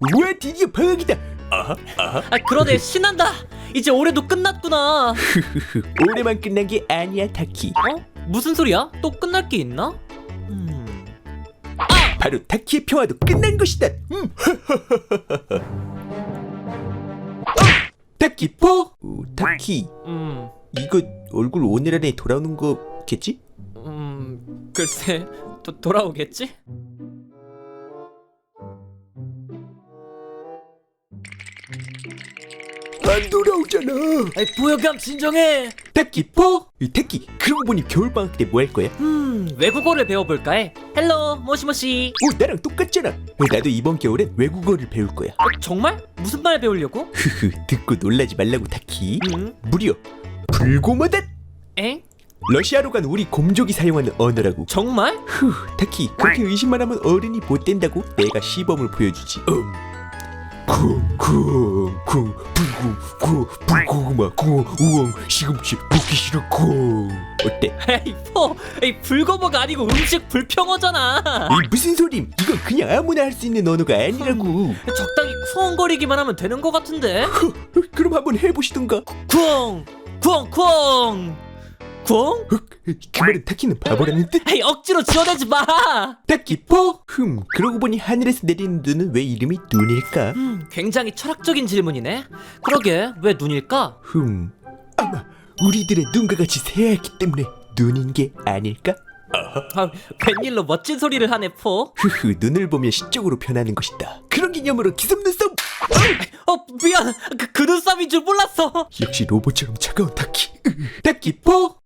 우와 드디어 방학이다 아하 아하 아 그러네 신난다 이제 올해도 끝났구나 올해만 끝난 게 아니야 타키 어? 무슨 소리야? 또 끝날 게 있나? 음... 바로 타키의 평화도 끝난 것이다 음. 어, 타키 포 오, 타키 음... 이거 얼굴 오늘 안에 돌아오는 거겠지? 음... 글쎄 도, 돌아오겠지? 안 돌아오잖아. 아이 보여감 진정해. 타키 포? 이, 타키. 그러고 보니 겨울방학 때 뭐 할 거야? 음... 외국어를 배워볼까 해 헬로 모시모시. 오 나랑 똑같잖아. 어, 나도 이번 겨울엔 외국어를 배울 거야? 어, 정말? 무슨 말 배우려고? 흐흐 듣고 놀라지 말라고 타키. 음... 무려 불고마다! 엥? 러시아로 간 우리 곰족이 사용하는 언어라고. 정말? 후 타키 그렇게 의심만 하면 어른이 못 된다고? 내가 시범을 보여주지. 음. 쿵쿵쿵 불고 구 불고구마 구 우엉 시금치 먹기 싫어 쿵 어때? 에이 포 에이 불거버가 아니고 음식 불평어잖아 이 무슨 소림 이건 그냥 아무나 할 수 있는 언어가 아니라고 적당히 쿵거리기만 하면 되는 것 같은데 허, 그럼 한번 해보시던가 쿵! 쿵! 쿵! 쿵? 흑, 그 말은 타키는 바보라는 뜻 에이 억지로 지어내지 마! 타키 포? 흠 그러고 보니 하늘에서 내리는 눈은 왜 이름이 눈일까? 음, 굉장히 철학적인 질문이네 그러게 왜 눈일까? 흠 아마 우리들의 눈과 같이 새하얗기 때문에 눈인 게 아닐까? 아, 웬일로 멋진 소리를 하네 포 흐흐 눈을 보면 시적으로 변하는 것이다 그런 기념으로 기습 눈썹 어 미안 그, 그 눈썹인 줄 몰랐어 역시 로봇처럼 차가운 타키 으, 타키 포